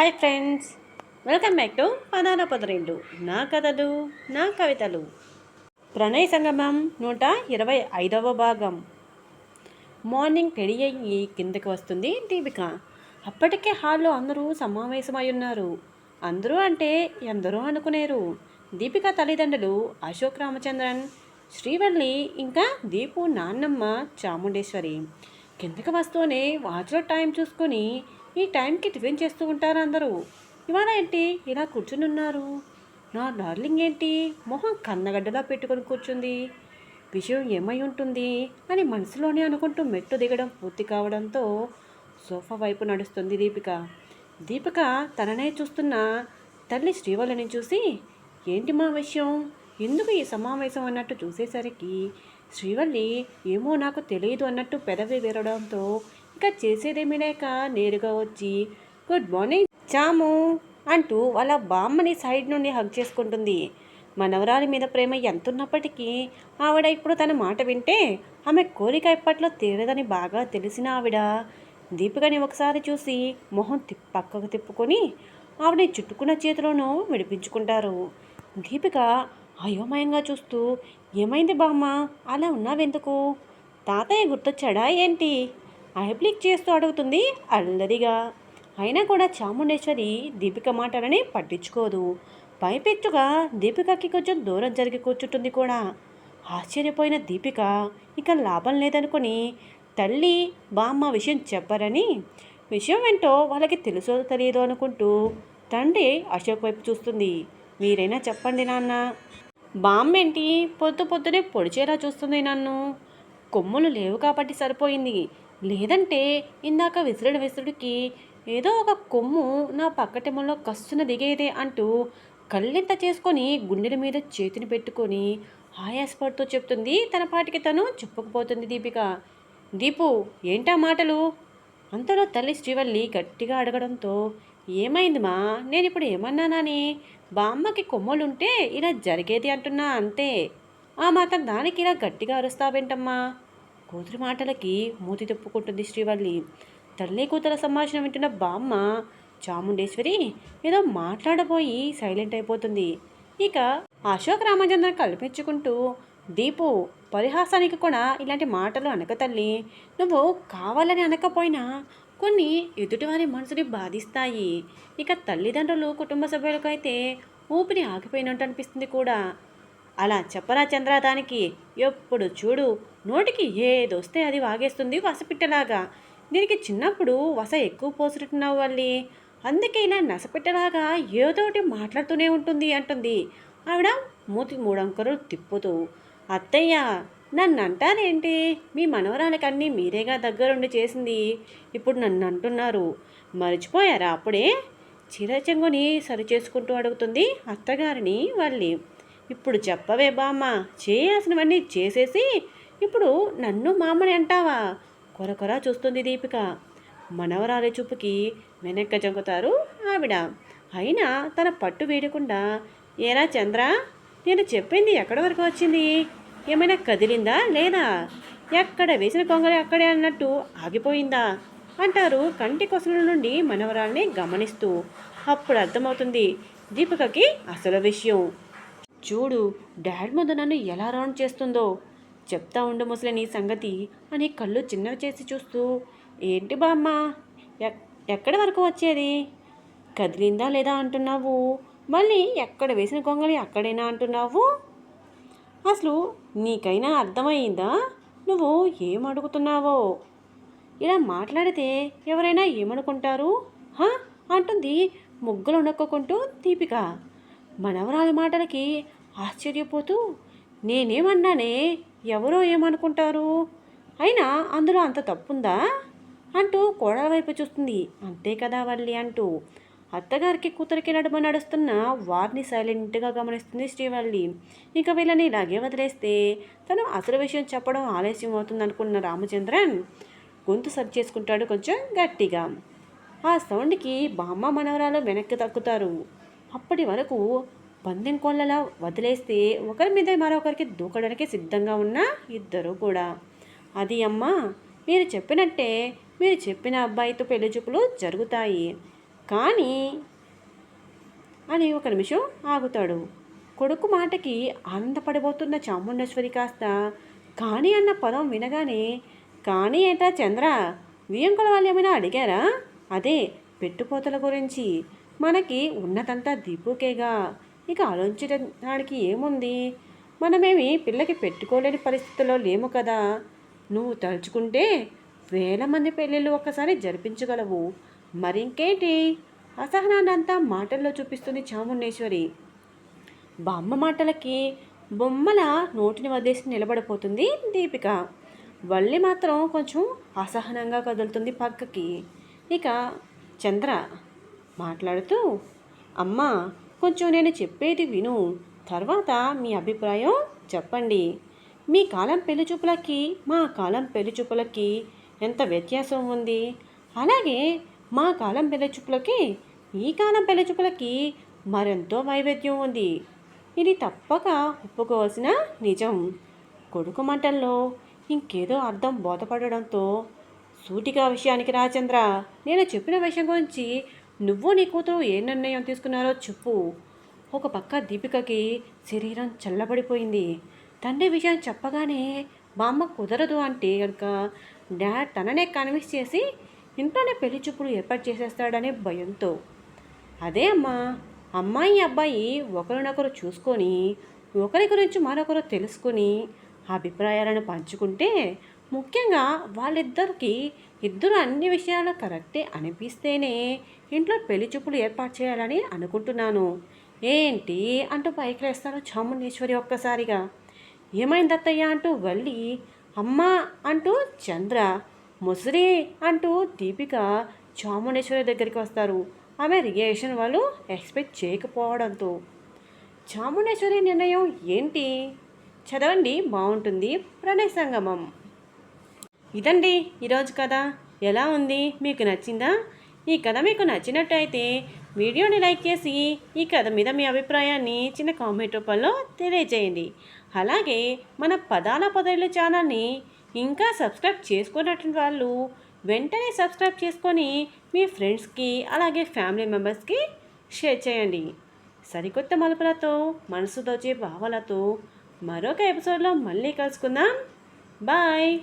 Hi friends welcome back to పదాల పదరెండు నా కథలు నా కవితలు. ప్రణయ్ సంగమం నూట ఇరవై ఐదవ భాగం. మార్నింగ్ రెడీ అయ్యి కిందకి వస్తుంది దీపిక. అప్పటికే హాల్లో అందరూ సమావేశమై ఉన్నారు. అందరూ అంటే ఎందరో అనుకునేరు. దీపిక తల్లిదండ్రులు అశోక్ రామచంద్రన్ శ్రీవల్లి ఇంకా దీపు నాన్నమ్మ చాముండేశ్వరి. కిందకి వస్తూనే వాచ్లో టైం చూసుకొని ఈ టైంకి టిఫిన్ చేస్తూ ఉంటారు అందరూ. ఇవాళ ఏంటి? ఇలా కూర్చుని ఉన్నారు నా డార్లింగ్ ఏంటి? మొహం కన్నగడ్డలా పెట్టుకొని కూర్చుంది. విషయం ఏమై ఉంటుంది అని మనసులోనే అనుకుంటూ మెట్టు దిగడం పూర్తి కావడంతో సోఫా వైపు నడుస్తుంది దీపిక. దీపిక తననే చూస్తున్న తల్లి శ్రీవల్లిని చూసి ఏంటి మా విషయం? ఎందుకు ఈ సమావేశం అన్నట్టు చూసేసరికి శ్రీవల్లి ఏమో నాకు తెలియదు అన్నట్టు పెదవి విరవడంతో ఇంకా చేసేదేమీ లేక నేరుగా వచ్చి గుడ్ మార్నింగ్ చాము అంటూ వాళ్ళ బామ్మని సైడ్ నుండి హగ్ చేసుకుంటుంది. మనవరాలి మీద ప్రేమ ఎంతున్నప్పటికీ ఆవిడ ఇప్పుడు తన మాట వింటే ఆమె కోరిక ఇప్పట్లో తీరదని బాగా తెలిసిన ఆవిడ. దీపికని ఒకసారి చూసి మొహం తిప్ పక్కకు తిప్పుకొని ఆవిడ చుట్టుకున్న చేతిలోనూ విడిపించుకుంటారు. దీపిక అయోమయంగా చూస్తూ ఏమైంది బామ్మ? అలా ఉన్నావెందుకు? తాతయ్య గుర్తొచ్చాడా ఏంటి? ఐబ్లిక్ చేస్తూ అడుగుతుంది అల్లరిగా. అయినా కూడా చాముండేశ్వరి దీపిక మాటలని పట్టించుకోదు. పైపెచ్చుగా దీపికకి కొంచెం దూరం జరిగి కూర్చుంటుంది కూడా. ఆశ్చర్యపోయిన దీపిక ఇక లాభం లేదనుకొని తల్లి బామ్మ విషయం చెప్పరని విషయం ఏంటో వాళ్ళకి తెలుసో తెలియదో అనుకుంటూ తండ్రి అశోక్ వైపు చూస్తుంది. మీరైనా చెప్పండి నాన్న. బామ్మేంటి పొద్దు పొద్దునే పొడిచేలా చూస్తుంది నన్ను. కొమ్ములు లేవు కాబట్టి సరిపోయింది. లేదంటే ఇందాక విసురుడు విసురుడికి ఏదో ఒక కొమ్ము నా పక్కటెమ్మలో కస్సున దిగేదే అంటూ కళ్ళెంత చేసుకొని గుండెల మీద చేతిని పెట్టుకొని ఆయాసపడుతూ చెప్తుంది. తన పాటికి తను చెప్పుకుపోతుంది దీపిక. దీపు ఏంటా మాటలు అంతలో తల్లి శ్రీవల్లి గట్టిగా అడగడంతో ఏమైంది మా? నేను ఇప్పుడు ఏమన్నానని బామ్మకి కొమ్మలుంటే ఇలా జరిగేది అంటున్నా అంతే. ఆ మాత్రం దానికి ఇలా గట్టిగా అరుస్తావేంటమ్మా? కూతురి మాటలకి మూతి తిప్పుకుంటుంది శ్రీవల్లి. తల్లి కూతుర సంభాషణ వింటున్న బామ్మ చాముండేశ్వరి ఏదో మాట్లాడబోయి సైలెంట్ అయిపోతుంది. ఇక అశోక్ రామచంద్ర కల్పించుకుంటూ దీపు పరిహాసానికి కూడా ఇలాంటి మాటలు అనక తల్లి. నువ్వు కావాలని అనకపోయినా కొన్ని ఎదుటివారి మనసుని బాధిస్తాయి. ఇక తల్లిదండ్రులు కుటుంబ సభ్యులకైతే ఊపిరి ఆగిపోయినట్టు అనిపిస్తుంది కూడా. అలా చెప్పరా చంద్ర దానికి? ఎప్పుడు చూడు నోటికి ఏదొస్తే అది వాగేస్తుంది వసపిట్టలాగా. దీనికి చిన్నప్పుడు వస ఎక్కువ పోసినట్టున్నావు వల్లి. అందుకే ఇలా నసపెట్టలాగా ఏదోటి మాట్లాడుతూనే ఉంటుంది అంటుంది. ఆవిడ మూతి మూడంకరు తిప్పుతూ అత్తయ్య నన్ను అంటారేంటి మీ మనవరాలకన్నీ మీరేగా దగ్గరుండి చేసింది. ఇప్పుడు నన్ను అంటున్నారు మర్చిపోయారా అప్పుడే? చిరచంగుని సరి చేసుకుంటూ అడుగుతుంది అత్తగారిని వాళ్ళి ఇప్పుడు చెప్పవే బామ్మ. చేయాల్సినవన్నీ చేసేసి ఇప్పుడు నన్ను మామని అంటావా? కొరకొర చూస్తుంది దీపిక. మనవరాలి చూపుకి వెనక్క జంకుతారు ఆవిడ. అయినా తన పట్టు వేయకుండా ఏరా చంద్ర నేను చెప్పింది ఎక్కడి వరకు వచ్చింది? ఏమైనా కదిలిందా లేదా? ఎక్కడ వేసిన కొంగలు అక్కడే అన్నట్టు ఆగిపోయిందా? అంటారు కంటి కొసల నుండి మనవరాల్ని గమనిస్తూ. అప్పుడు అర్థమవుతుంది దీపికకి అసలు విషయం. చూడు డాడ్ ముందు నన్ను ఎలా రౌండ్ చేస్తుందో. చెప్తా ఉండు ముసలి నీ సంగతి అని కళ్ళు చిన్నవి చేసి చూస్తూ. ఏంటి బామ్మ? ఎక్కడి వరకు వచ్చేది? కదిలిందా లేదా అంటున్నావు? మళ్ళీ ఎక్కడ వేసిన కొంగలి అక్కడేనా అంటున్నావు? అసలు నీకైనా అర్థమయ్యిందా నువ్వు ఏం అడుగుతున్నావో? ఇలా మాట్లాడితే ఎవరైనా ఏమనుకుంటారు? హా? అంటుంది ముగ్గులు నొక్కుంటూ దీపిక. మనవరాలి మాటలకి ఆశ్చర్యపోతూ నేనేమన్నానే? ఎవరో ఏమనుకుంటారు? అయినా అందులో అంత తప్పుందా? అంటూ కోడల వైపు చూస్తుంది. అంతే కదా వల్లి అంటూ అత్తగారికి కూతురికి నడుమ నడుస్తున్న వారిని సైలెంట్గా గమనిస్తుంది శ్రీవల్లి. ఇక వీళ్ళని ఇలాగే వదిలేస్తే తను అసలు విషయం చెప్పడం ఆలస్యం అవుతుంది అనుకున్న రామచంద్రన్ గొంతు సరి చేసుకుంటాడు కొంచెం గట్టిగా. ఆ సౌండ్కి బామ్మ మనవరాలు వెనక్కి తక్కుతారు అప్పటి వరకు పందెం కోళ్ళలా వదిలేస్తే ఒకరి మీద మరొకరికి దూకడానికి సిద్ధంగా ఉన్న ఇద్దరు కూడా. అది అమ్మా మీరు చెప్పినట్టే మీరు చెప్పిన అబ్బాయితో పెళ్ళి చూపులు జరుగుతాయి. కానీ అని ఒక నిమిషం ఆగుతాడు. కొడుకు మాటకి ఆనందపడిపోతున్న చాముండేశ్వరి కాస్త కానీ అన్న పదం వినగానే కానీ ఏటా చంద్ర వియ్యంకుల వాళ్ళు ఏమైనా అడిగారా? అదే పెట్టుపోతల గురించి. మనకి ఉన్నదంతా దీపుకేగా ఇక ఆలోచించడానికి ఏముంది? మనమేమి పిల్లకి పెట్టుకోలేని పరిస్థితుల్లో లేము కదా. నువ్వు తలుచుకుంటే వేల మంది పెళ్ళిళ్ళు ఒక్కసారి జరిపించగలవు. మరింకేంటి? అసహనాన్నంతా మాటల్లో చూపిస్తుంది చాముండేశ్వరి. బామ్మ మాటలకి బొమ్మల నోటిని వదిలేసి నిలబడిపోతుంది దీపిక. వల్లి మాత్రం కొంచెం అసహనంగా కదులుతుంది పక్కకి. ఇక చంద్ర మాట్లాడుతూ అమ్మా కొంచెం నేను చెప్పేది విను. తర్వాత మీ అభిప్రాయం చెప్పండి. మీ కాలం పెళ్ళి చూపులకి మా కాలం పెళ్ళి చూపులకి ఎంత వ్యత్యాసం ఉంది? అలాగే మా కాలం పెళ్ళి చూపులకి ఈ కాలం పెళ్ళి చూపులకి మరెంతో వైవిధ్యం ఉంది. ఇది తప్పక ఒప్పుకోవాల్సిన నిజం. కొడుకు మంటల్లో ఇంకేదో అర్థం బోధపడడంతో సూటిగా విషయానికి రాచంద్ర నేను చెప్పిన విషయం గురించి నువ్వు నీ కూతురు ఏ నిర్ణయం తీసుకున్నారో చెప్పు. ఒక పక్క దీపికకి శరీరం చల్లబడిపోయింది. తండ్రి విషయం చెప్పగానే బామ్మ కుదరదు అంటే కనుక డాడ్ తననే కన్విన్స్ చేసి ఇంట్లోనే పెళ్ళి చూపులు ఏర్పాటు చేసేస్తాడనే భయంతో. అదే అమ్మా అమ్మాయి అబ్బాయి ఒకరినొకరు చూసుకొని ఒకరి గురించి మరొకరు తెలుసుకొని అభిప్రాయాలను పంచుకుంటే ముఖ్యంగా వాళ్ళిద్దరికి ఇద్దరు అన్ని విషయాలు కరెక్టే అనిపిస్తేనే ఇంట్లో పెళ్ళి చూపులు ఏర్పాటు చేయాలని అనుకుంటున్నాను. ఏంటి అంటూ పైకి లేస్తారు చాముండేశ్వరి ఒక్కసారిగా. ఏమైంది అత్తయ్య అంటూ వల్లి అమ్మ అంటూ చంద్ర ముసిరి అంటూ దీపిక చాముండేశ్వరి దగ్గరికి వస్తారు. ఆమె రియేషన్ వాళ్ళు ఎక్స్పెక్ట్ చేయకపోవడంతో. చాముండేశ్వరి నిర్ణయం ఏంటి? చదవండి బాగుంటుంది. ప్రణయ సంగమం. ఇదండి ఈరోజు కథ. ఎలా ఉంది? మీకు నచ్చిందా? ఈ కథ మీకు నచ్చినట్టయితే వీడియోని లైక్ చేసి ఈ కథ మీద మీ అభిప్రాయాన్ని చిన్న కామెంట్ రూపంలో తెలియజేయండి. అలాగే మన పదాల పదవుల ఛానల్ని ఇంకా సబ్స్క్రైబ్ చేసుకున్నటువంటి వాళ్ళు వెంటనే సబ్స్క్రైబ్ చేసుకొని మీ ఫ్రెండ్స్కి అలాగే ఫ్యామిలీ మెంబర్స్కి షేర్ చేయండి. సరికొత్త మలుపులతో మనసు దోచే భావాలతో మరొక ఎపిసోడ్లో మళ్ళీ కలుసుకుందాం. బాయ్!